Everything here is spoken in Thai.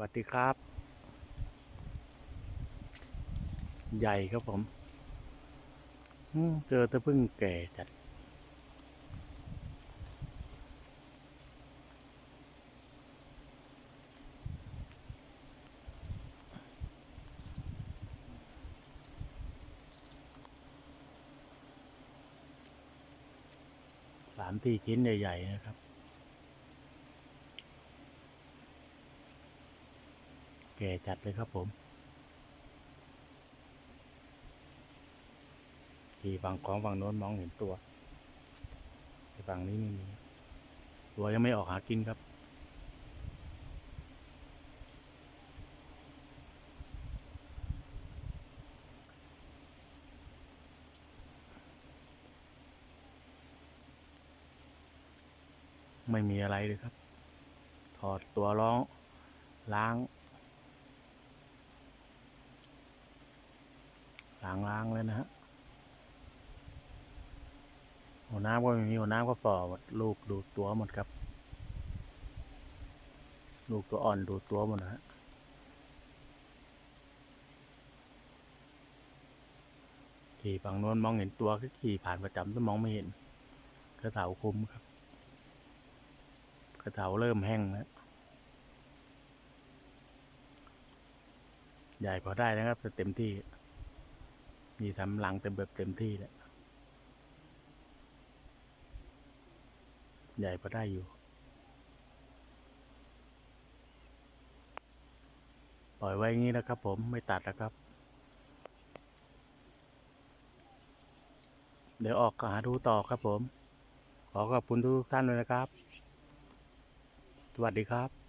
วัสดีครับ ใหญ่ครับผมเจอตะพึ่งแก่จัด สามสี่ชิ้นใหญ่ ๆ นะครับ แก่จัดเลยครับผมที่ฝั่งของฝั่งโน้นมองเห็นตัวแต่ฝั่งนี้ไม่มี ตัวยังไม่ออกหากินครับ ไม่มีอะไรเลยครับ ถอดตัวร้องล้าง ล้างล้างเลยนะฮะหัวน้ำก็ไม่มีหัวน้ำก็ฝ่อหมดลูกดูดตัวหมดครับ ลูกตัวอ่อนดูดตัวหมดนะฮะขี่ฝั่งโน้นมองเห็นตัวก็ขี่ผ่านประจำแต่มองไม่เห็นกระเถาคุมครับกระเถาเริ่มแห้งแล้วใหญ่พอได้นะครับแต่เต็มที่ นี่ทำหลังเต็มแบบเต็มที่แล้วใหญ่พอได้อยู่ ปล่อยไว้อย่างนี้นะครับผมไม่ตัดนะครับ เดี๋ยวออกหาดูต่อครับผม ขอขอบคุณทุกท่านเลยนะครับ สวัสดีครับ